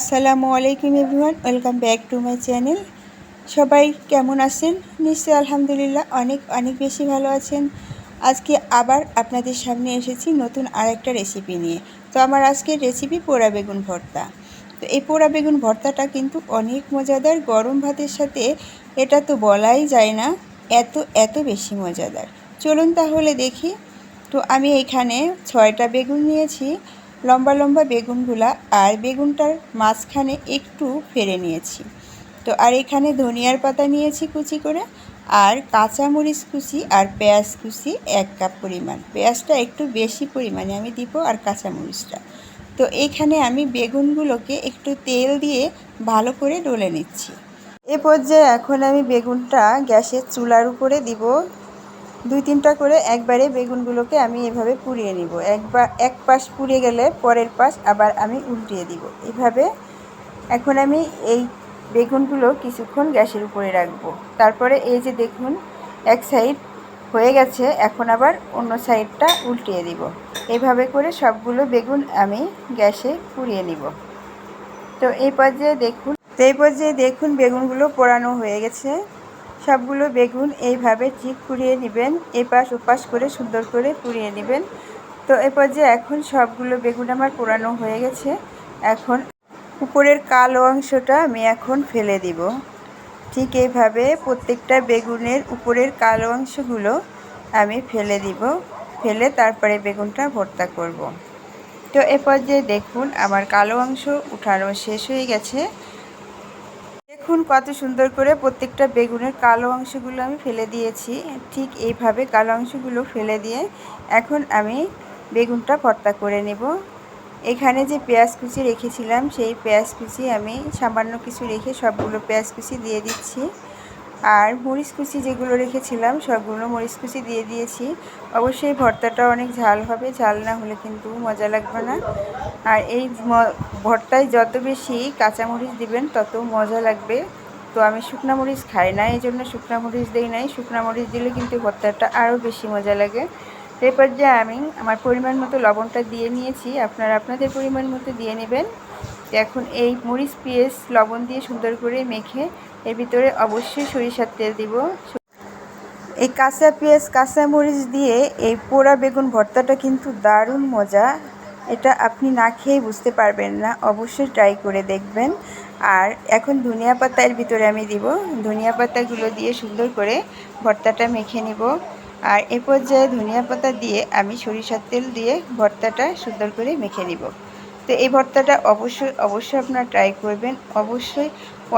আসসালামু আলাইকুম everyone, welcome back to my channel. সবাই কেমন আছেন? নিশ্চয়ই আলহামদুলিল্লাহ অনেক অনেক বেশি ভালো আছেন। আজকে আবার আপনাদের সামনে এসেছি নতুন আরেকটা রেসিপি নিয়ে। তো আমার আজকের রেসিপি পোড়া বেগুন ভর্তা। তো এই পোড়া বেগুন ভর্তাটা কিন্তু অনেক মজাদার, গরম ভাতের সাথে এটা তো বলাই যায় না, এত এত বেশি মজাদার। চলুন তাহলে দেখি। তো আমি এখানে ছয়টা বেগুন নিয়েছি লম্বা লম্বা বেগুনগুলা আর বেগুনটার মাঝখানে একটু ফেরে নিয়েছি। তো আর এখানে ধনিয়ার পাতা নিয়েছি কুচি করে, আর কাঁচামরিচ কুচি আর পেঁয়াজ কুচি এক কাপ পরিমাণ। পেঁয়াজটা একটু বেশি পরিমাণে আমি দিব আর কাঁচামরিচটা। তো এইখানে আমি বেগুনগুলোকে একটু তেল দিয়ে ভালো করে ডলে নিচ্ছি। এ পর্যায়ে এখন আমি বেগুনটা গ্যাসের চুলার উপরে দিব। দুই তিনটা করে একবারে বেগুনগুলোকে আমি এভাবে পুড়িয়ে নিব। একবার এক পাশ পুড়িয়ে গেলে পরের পাশ আবার আমি উল্টিয়ে দিব। এভাবে এখন আমি এই বেগুনগুলো কিছুক্ষণ গ্যাসের উপরে রাখব। তারপরে এই যে দেখুন, এক সাইড হয়ে গেছে, এখন আবার অন্য সাইডটা উল্টিয়ে দিব। এইভাবে করে সবগুলো বেগুন আমি গ্যাসে পুড়িয়ে নিব। তো এই পর্যায়ে দেখুন, তো এই পর্যায়ে দেখুন বেগুনগুলো পোড়ানো হয়ে গেছে। সবগুলো বেগুন এইভাবে ঠিক পুড়িয়ে নেবেন, এপাশ ওপাশ করে সুন্দর করে পুড়িয়ে নেবেন। তো এ পর্যায়ে এখন সবগুলো বেগুন আমার পোড়ানো হয়ে গেছে। এখন উপরের কালো অংশটা আমি এখন ফেলে দিব। ঠিক এইভাবে প্রত্যেকটা বেগুনের উপরের কালো অংশগুলো আমি ফেলে দিব। ফেলে তারপরে বেগুনটা ভর্তা করব। তো এ পর্যায়ে দেখুন, আমার কালো অংশ উঠানো শেষ হয়ে গেছে। দেখুন কত সুন্দর করে প্রত্যেকটা বেগুনের কালো অংশগুলো আমি ফেলে দিয়েছি। ঠিক এইভাবে কালো অংশগুলো ফেলে দিয়ে এখন আমি বেগুনটা ভর্তা করে নেব। এখানে যে পেঁয়াজ কুচি রেখেছিলাম, সেই পেঁয়াজ কুচি আমি সামান্য কিছু রেখে সবগুলো পেঁয়াজ কুচি দিয়ে দিচ্ছি। আর মরিচ কুচি যেগুলো রেখেছিলাম, সবগুলো মরিচ কুচি দিয়ে দিয়েছি। অবশ্যই ভর্তাটা অনেক ঝাল হবে, ঝাল না হলে কিন্তু মজা লাগবে না। আর এই ভর্তায় যত বেশি কাঁচামরিচ দিবেন, তত মজা লাগবে। তো আমি শুকনা মরিচ খাই না, এই জন্য শুকনা মরিচ দিই নাই। শুকনা মরিচ দিলে কিন্তু ভর্তাটা আরও বেশি মজা লাগে। এরপর যে আমি আমার পরিমাণ মতো লবণটা দিয়ে নিয়েছি, আপনারা আপনাদের পরিমাণ মতো দিয়ে নেবেন। এখন এই মরিচ পেঁয়াজ লবণ দিয়ে সুন্দর করে মেখে এর ভিতরে অবশ্যই সরিষার তেল দিব। এই কাঁচা পেঁয়াজ, কাঁচা মরিচ দিয়ে এই পোড়া বেগুন ভর্তাটা কিন্তু দারুণ মজা। এটা আপনি না খেয়েই বুঝতে পারবেন না, অবশ্যই ট্রাই করে দেখবেন। আর এখন ধনিয়া পাতা এর ভিতরে আমি দিব। ধনিয়া পাতাগুলো দিয়ে সুন্দর করে ভর্তাটা মেখে নিব। আর এ পর্যায়ে ধনিয়া পাতা দিয়ে আমি সরিষার তেল দিয়ে ভর্তাটা সুন্দর করে মেখে নিব। তো এই ভর্তাটা অবশ্যই অবশ্যই আপনারা ট্রাই করবেন। অবশ্যই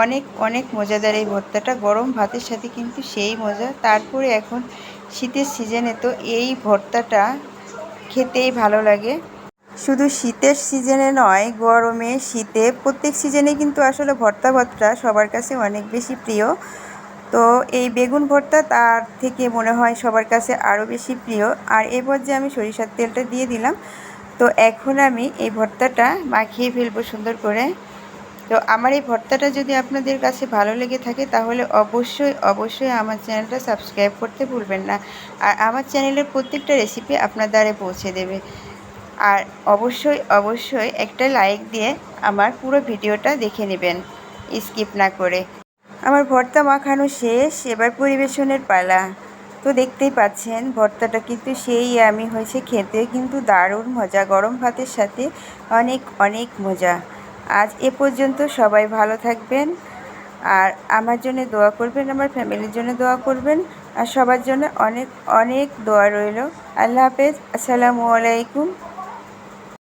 অনেক অনেক মজাদার এই ভর্তাটা। গরম ভাতের সাথে কিন্তু সেই মজা। তারপরে এখন শীতের সিজনে তো এই ভর্তাটা খেতেই ভালো লাগে। শুধু শীতের সিজনে নয়, গরমে, শীতে প্রত্যেক সিজনে কিন্তু আসলে ভর্তা ভর্তা সবার কাছে অনেক বেশি প্রিয়। তো এই বেগুন ভর্তা তার থেকে মনে হয় সবার কাছে আরও বেশি প্রিয়। আর এই পর্যায়ে আমি সরিষার তেলটা দিয়ে দিলাম তো এখন আমি এই ভর্তাটা মাখিয়ে ফেলব সুন্দর করে। তো আমার এই ভর্তাটা যদি আপনাদের কাছে ভালো লেগে থাকে তাহলে অবশ্যই অবশ্যই আমার চ্যানেলটা সাবস্ক্রাইব করতে ভুলবেন না। আর আমার চ্যানেলের প্রত্যেকটা রেসিপি আপনার দ্বারে পৌঁছে দেবে। আর অবশ্যই অবশ্যই একটা লাইক দিয়ে আমার পুরো ভিডিওটা দেখে নেবেন। স্কিপ না করে। আমার ভর্তা মাখানো শেষ, এবার পরিবেশনের পালা। তো দেখতেই পাচ্ছেন, ভর্তাটা কিন্তু সেই আমি হয়েছে খেতে কিন্তু দারুণ মজা। গরম ভাতের সাথে অনেক অনেক মজা। আজ এ পর্যন্ত সবাই ভালো থাকবেন আর আমার জন্য দোয়া করবেন, আমার ফ্যামিলির জন্য দোয়া করবেন। আর সবার জন্য অনেক অনেক দোয়া রইল। আল্লাহ হাফেজ। আসসালামু আলাইকুম।